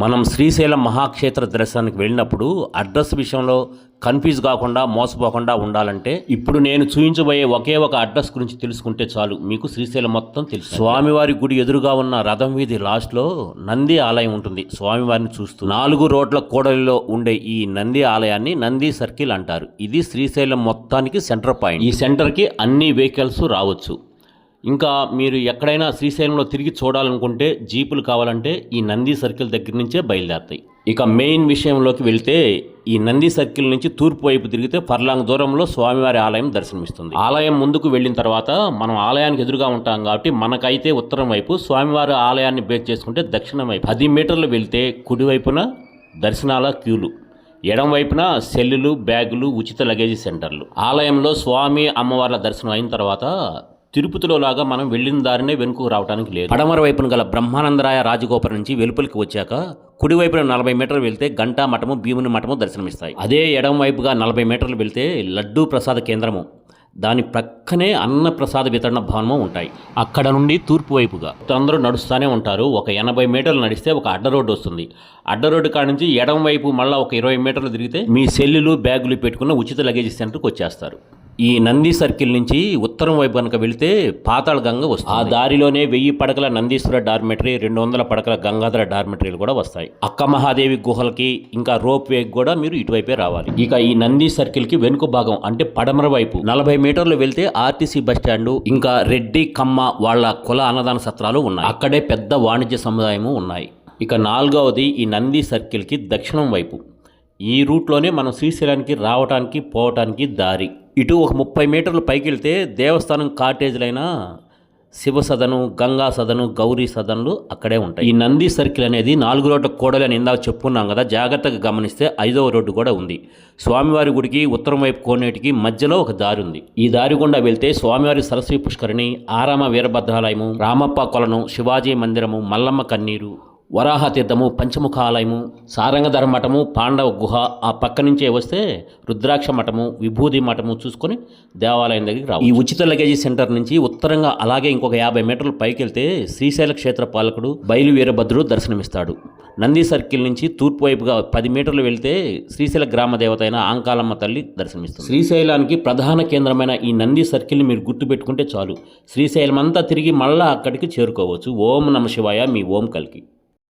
మనం శ్రీశైలం మహాక్షేత్ర దర్శనానికి వెళ్ళినప్పుడు అడ్రస్ విషయంలో కన్ఫ్యూజ్ కాకుండా మోసపోకుండా ఉండాలంటే ఇప్పుడు నేను చూపించబోయే ఒకే ఒక అడ్రస్ గురించి తెలుసుకుంటే చాలు. మీకు శ్రీశైలం మొత్తం తెలుసు. స్వామివారి గుడి ఎదురుగా ఉన్న రథం వీధి లాస్ట్లో నంది ఆలయం ఉంటుంది. స్వామివారిని చూస్తూ నాలుగు రోడ్ల కూడలిలో ఉండే ఈ నంది ఆలయాన్ని నంది సర్కిల్ అంటారు. ఇది శ్రీశైలం మొత్తానికి సెంటర్ పాయింట్. ఈ సెంటర్కి అన్ని వెహికల్స్ రావచ్చు. ఇంకా మీరు ఎక్కడైనా శ్రీశైలంలో తిరిగి చూడాలనుకుంటే జీపులు కావాలంటే ఈ నంది సర్కిల్ దగ్గర నుంచే బయలుదేరతాయి. ఇక మెయిన్ విషయంలోకి వెళ్తే ఈ నంది సర్కిల్ నుంచి తూర్పు వైపు తిరిగితే పర్లాంగ్ దూరంలో స్వామివారి ఆలయం దర్శనమిస్తుంది. ఆలయం ముందుకు వెళ్ళిన తర్వాత మనం ఆలయానికి ఎదురుగా ఉంటాం కాబట్టి మనకైతే ఉత్తరం వైపు స్వామివారి ఆలయాన్ని బేస్ చేసుకుంటే దక్షిణం వైపు. పది మీటర్లు వెళ్తే కుడివైపున దర్శనాల క్యూలు. ఎడం వైపున సెల్లులు బ్యాగులు ఉచిత లగేజీ సెంటర్లు ఆలయంలో స్వామి అమ్మవార్ల దర్శనం అయిన తర్వాత తిరుపతిలో లాగా మనం వెళ్ళిన దారినే వెనుకకు రావడానికి లేదు. పడమర వైపున గల బ్రహ్మానందరాయ రాజగోపురం నుంచి వెలుపలికి వచ్చాక కుడివైపున నలభై మీటర్లు వెళ్తే గంటా మఠము భీముని మఠము దర్శనమిస్తాయి. అదే ఎడం వైపుగా నలభై మీటర్లు వెళ్తే లడ్డూ ప్రసాద కేంద్రము. దాని ప్రక్కనే అన్న ప్రసాద వితరణ భవనము ఉంటాయి. అక్కడ నుండి తూర్పు వైపుగా. అందరూ నడుస్తూనే ఉంటారు. ఒక ఎనభై మీటర్లు నడిస్తే ఒక అడ్డ రోడ్డు వస్తుంది. అడ్డ రోడ్డు కాడ నుంచి ఎడం వైపు మళ్ళీ ఒక ఇరవై మీటర్లు తిరిగితే మీ సెల్లులు బ్యాగులు పెట్టుకున్న ఉచిత లగేజ్ సెంటర్కి వచ్చేస్తారు. ఈ నంది సర్కిల్ నుంచి ఉత్తరం వైపు కనుక వెళితే పాతాళ గంగ వస్తుంది. ఆ దారిలోనే వెయ్యి పడకల నందీశ్వర డార్మెటరీ రెండు వందల పడకల గంగాధర డార్మెటరీలు కూడా వస్తాయి. అక్క మహాదేవి గుహలకి ఇంకా రోప్ వేకి కూడా మీరు ఇటువైపే రావాలి. ఇక ఈ నంది సర్కిల్కి వెనుక భాగం అంటే పడమర వైపు నలభై మీటర్లు వెళ్తే ఆర్టీసీ బస్ స్టాండ్ ఇంకా రెడ్డి కమ్మ వాళ్ళ కుల అన్నదాన సత్రాలు ఉన్నాయి. అక్కడే పెద్ద వాణిజ్య సముదాయము ఉన్నాయి. ఇక నాలుగవది ఈ నంది సర్కిల్కి దక్షిణం వైపు. ఈ రూట్లోనే మనం శ్రీశైలానికి రావటానికి పోవటానికి దారి. ఇటు ఒక ముప్పై మీటర్లు పైకి వెళ్తే దేవస్థానం కాటేజీలైన శివ సదను గంగా సదను గౌరీ సదన్లు అక్కడే ఉంటాయి. ఈ నంది సర్కిల్ అనేది నాలుగు రోడ్ల కూడలి అని ఇందాక చెప్పుకున్నాం కదా జాగ్రత్తగా గమనిస్తే ఐదవ రోడ్డు కూడా ఉంది. స్వామివారి గుడికి ఉత్తరం వైపు కోనేటికి మధ్యలో ఒక దారి ఉంది. ఈ దారి గుండా వెళ్తే స్వామివారి సరస్వతి పుష్కరిణి ఆరామ వీరభద్రాలయము రామప్ప కొలను శివాజీ మందిరము మల్లమ్మ కన్నీరు వరాహ తీర్థము పంచముఖాలయము సారంగధర మఠము పాండవ గుహ ఆ పక్క నుంచే వస్తే రుద్రాక్ష మఠము విభూది మఠము చూసుకొని దేవాలయం దగ్గరికి రావు ఈ ఉచిత లగేజీ సెంటర్ నుంచి ఉత్తరంగా అలాగే ఇంకొక యాభై మీటర్లు పైకి వెళ్తే శ్రీశైల క్షేత్ర పాలకుడు బయలు వీరభద్రుడు దర్శనమిస్తాడు. నంది సర్కిల్ నుంచి తూర్పు వైపుగా పది మీటర్లు వెళ్తే శ్రీశైల గ్రామ దేవత అయిన ఆంకాలమ్మ తల్లి దర్శనమిస్తుంది. శ్రీశైలానికి ప్రధాన కేంద్రమైన ఈ నంది సర్కిల్ని మీరు గుర్తుపెట్టుకుంటే చాలు. శ్రీశైలం అంతా తిరిగి మళ్ళా అక్కడికి చేరుకోవచ్చు. ఓం నమ శివాయ మీ ఓం కలికి.